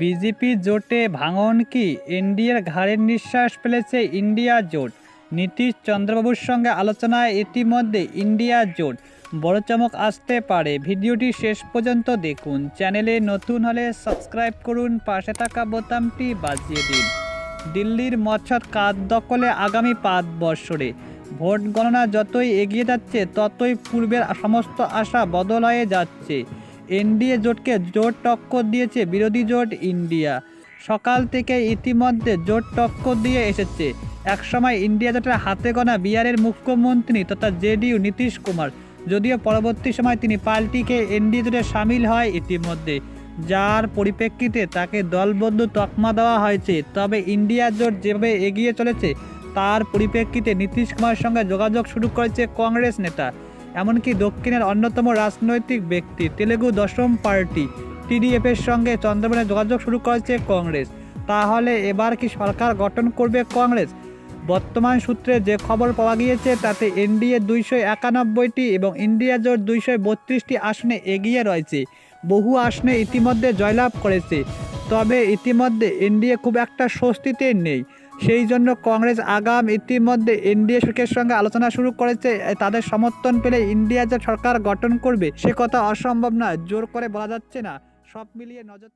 BJP জোটে ভাঙন কি? এনডিএর ঘাড়ের নিঃশ্বাস ফেলেছে ইন্ডিয়া জোট। নীতিশ চন্দ্রবাবুর সঙ্গে আলোচনায় ইতিমধ্যে ইন্ডিয়া জোট। বড় চমক আসতে পারে। ভিডিওটি শেষ পর্যন্ত দেখুন। চ্যানেলে নতুন হলে সাবস্ক্রাইব করুন। পাশে থাকা বোতামটি বাজিয়ে দিন। দিল্লির মচ্ছদ কাজ দখলে আগামী পাঁচ বৎসরে। ভোট গণনা যতই এগিয়ে যাচ্ছে, ততই পূর্বের সমস্ত আশা বদল হয়ে যাচ্ছে। এনডিএ জোটকে জোট টক্কর দিয়েছে বিরোধী জোট ইন্ডিয়া। সকাল থেকে ইতিমধ্যে জোট টক্কর দিয়ে এসেছে। একসময় ইন্ডিয়া জোটের হাতে গোনা বিহারের মুখ্যমন্ত্রী তথা জেডিইউ নীতিশ কুমার। যদিও পরবর্তী সময় তিনি পাল্টিকে এনডিএ জোটে সামিল হয় ইতিমধ্যে। যার পরিপ্রেক্ষিতে তাকে দলবদ্ধ তকমা দেওয়া হয়েছে। তবে ইন্ডিয়া জোট যেভাবে এগিয়ে চলেছে, তার পরিপ্রেক্ষিতে নীতিশ কুমারের সঙ্গে যোগাযোগ শুরু করেছে কংগ্রেস নেতা। এমনকি দক্ষিণের অন্যতম রাজনৈতিক ব্যক্তি, তেলেগু দশম পার্টি টিডিএফের সঙ্গে চন্দ্রবানে যোগাযোগ শুরু করেছে কংগ্রেস। তাহলে এবার কি সরকার গঠন করবে কংগ্রেস? বর্তমান সূত্রে যে খবর পাওয়া গিয়েছে, তাতে এনডিএ দুইশো একানব্বইটি এবং ইন্ডিয়া জোট দুইশো বত্রিশটি আসনে এগিয়ে রয়েছে। বহু আসনে ইতিমধ্যে জয়লাভ করেছে। তবে ইতিমধ্যে এনডিএ খুব একটা স্বস্তিতে নেই। সেই জন্য কংগ্রেস আগাম ইতিমধ্যে এনডিএ সরকারের সঙ্গে আলোচনা শুরু করেছে। তাদের সমর্থন পেলে ইন্ডিয়া যে সরকার গঠন করবে, সে কথা অসম্ভব না জোর করে বলা যাচ্ছে না। সব মিলিয়ে নজর